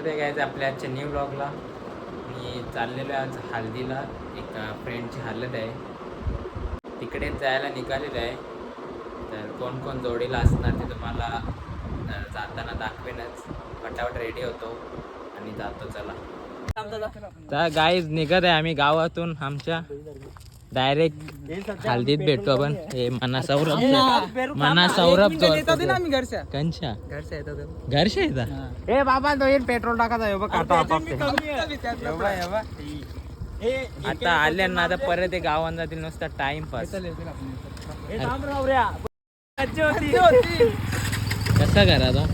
स्वागत आहे गायचं आपल्या आजच्या न्यू ब्लॉगला मी चाललेलो आहे आज हल्दीला एका फ्रेंडची हलत आहे. तिकडे जायला निघालेलं आहे. तर कोण कोण जोडीला असणार ते तुम्हाला जाताना दाखवेनच. फटाफट रेडी होतो आणि जातो चला. गाईज निघत आहे आम्ही गावातून आमच्या. डायरेक्ट हल्दीत भेटतो आपण हे मना सौरभ मना सौरभ. कंचा घरच्या येतात ए बाबा तो येईल पेट्रोल टाकायचा आहे बघ आता आता आल्या ना आता परत हे गावात जातील नुसता टाइमपास कसा करा तो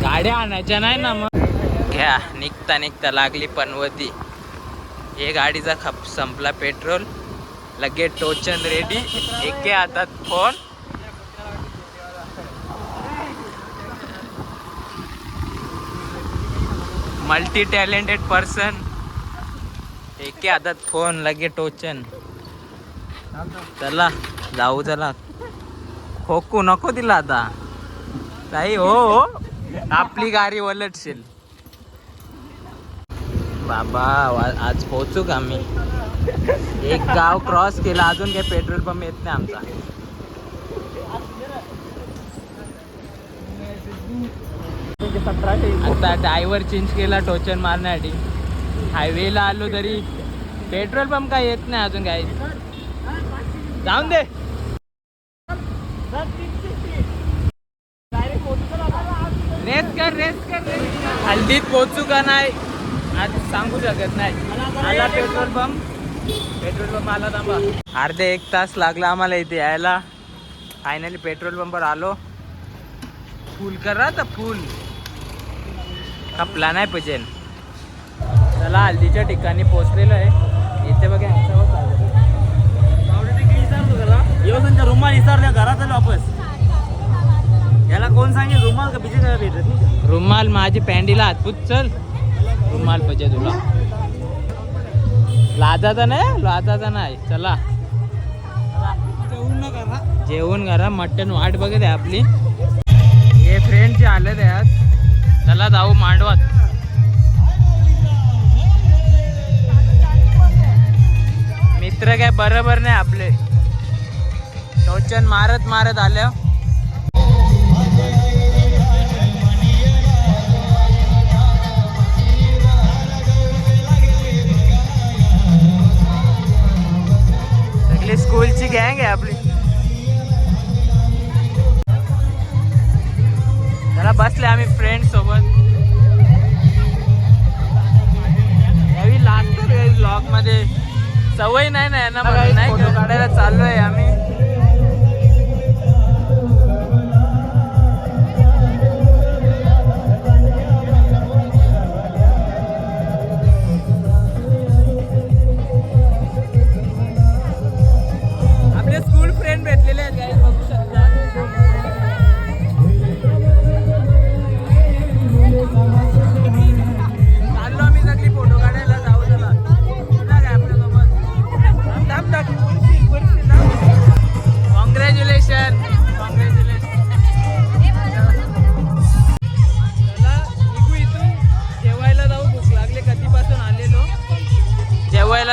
गाड्या आणायच्या नाही ना मग घ्या. निघता निघता लागली पनवती हे गाडीचा खप संपला पेट्रोल. लगेच टोचन रेडी एके हातात फोन मल्टी टॅलेंटेड पर्सन एके हातात फोन लगे टोचन. चला जाऊ चला. खोकू नको दिला आता. ताई हो हो. आपली गाडी वलटशील बाबा आज पोहोचू का मी एक गाव क्रॉस केला अजून काही पेट्रोल पंप येत नाही आमचा. आता ड्रायव्हर चेंज केला टोचन मारण्यासाठी. हायवेला आलो तरी पेट्रोल पंप काय येत नाही अजून काही जाऊन दे. रेस कर रेस कर. हल्दीत पोहोचू का नाही? आज सांगू शकत नाही. आला पेट्रोल पंप. पेट्रोल पंप आला थांबा. अर्धे एक तास लागला आम्हाला इथे यायला. फायनली पेट्रोल पंपवर आलो. फुल करा तर फुल खपला नाही पाहिजे चला हल्दीच्या ठिकाणी पोचलेलो आहे. इथे बघा यांचा रुमाल विचारल्या घरात आलो वापस. याला कोण सांगेल? रुमाल का बिजे काय भेटत रुमाल माझी पॅन्डीला हातपूत चल. रुमाल पाहिजे तुला. लाजाचा नाही लाजाचा नाही. चला. जेवण करा मटन वाट बघत आहे आपली. हे फ्रेंडचे आले ते आज चला जाऊ मांडवात. मित्र काय बरोबर नाही आपले. टोचन मारत मारत आल्या. गँग आहे आपली. जरा बसले आम्ही फ्रेंड सोबत. यावी लागतो ब्लॉगमध्ये. सवय नाही ना यांना मला नाही फोटो काढायला चाललोय आम्ही.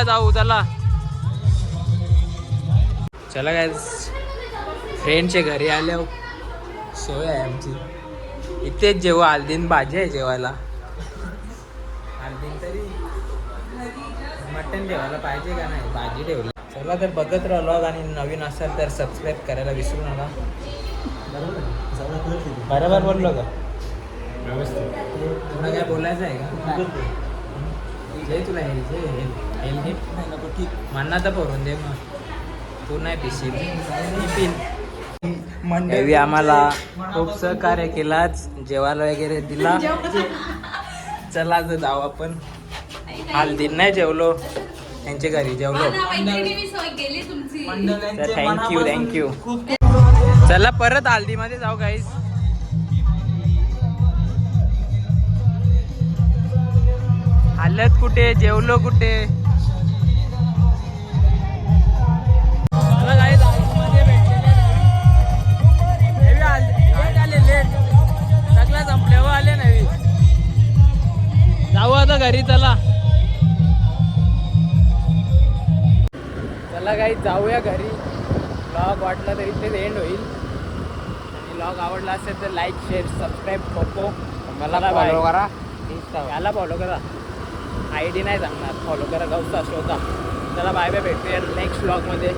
जेवायला जाऊ चला. चला काय फ्रेंडच्या घरी आल्या सोय आहे आमची. इथेच जेव्हा हल्दीन भाजी आहे जेवायला. हल्दीन तरी मटन जेवायला पाहिजे का नाही? भाजी ठेवली. चला तर बघत राहिलो आणि नवीन असाल तर सबस्क्राईब करायला विसरू नका. बरोबर बोललो का? तुला काय बोलायचं आहे का? जय तुला हे जे हेल्दी म्हणणं तर भरून दे मग. तू नाही पिशील. मी पिन देवी आम्हाला खूप सहकार्य केलाच. जेवायला वगैरे दिला. चला तर जाऊ आपण. हल्दीन नाही जेवलो. त्यांच्या घरी जेवलो. थँक्यू थँक्यू चला परत हल्दीमध्ये जाऊ काहीच खाल्लेत कुठे जेवलो कुठे? जाऊ आता घरी चला. चला काही जाऊया घरी. ब्लॉग वाटला तर इथेच एंड होईल. आणि ब्लॉग आवडला असेल तर लाईक शेअर सबस्क्राईब करतो मला फॉलो करा. याला फॉलो करा. आय डी नाही सांगणार. फॉलो करा गौसा शोधा त्याला बाय बाय भेटूया नेक्स्ट ब्लॉगमध्ये